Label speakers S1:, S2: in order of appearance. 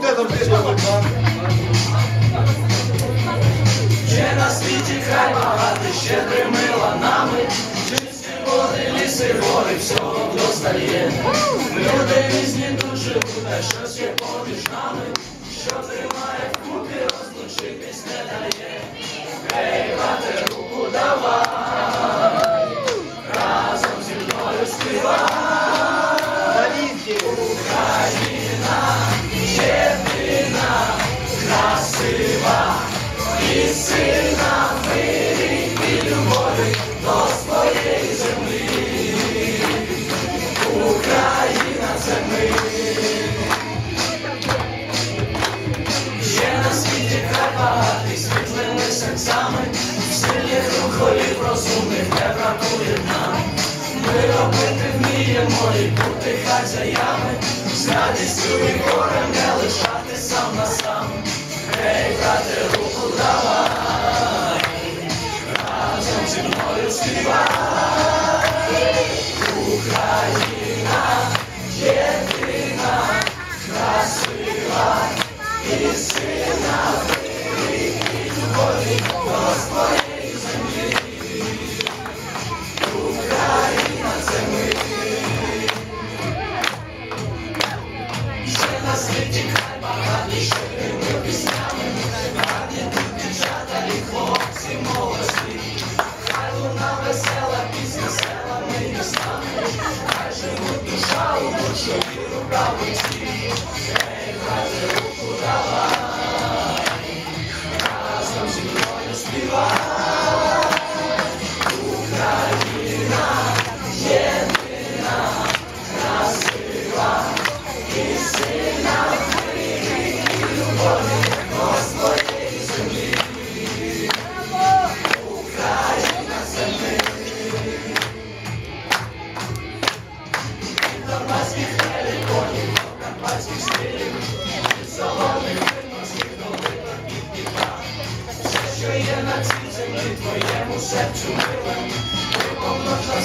S1: Де там ти?
S2: Є на світі край багатий, щедрими ланами, чисті води, ліси, гори, всього достає. Люди різні живуть, та щось є поміж нами, що тримає вкупі, розлучитись не дає. Ей, брате, руку давай, розумних не бракує нам. Ми робити вміємо і бути хазяями, з радістю і горем не лишати сам на сам. Ей, брате, руку давай, разом зі мною співай. На світі край багатий щирими піснями, гарні тут дівчата і хлопці молоді. Хай луна весела пісня селами містами, хай живуть душа у душу і рука в руці. Руку давай. що є на цій землі, твоєму серцю милим, ти помножна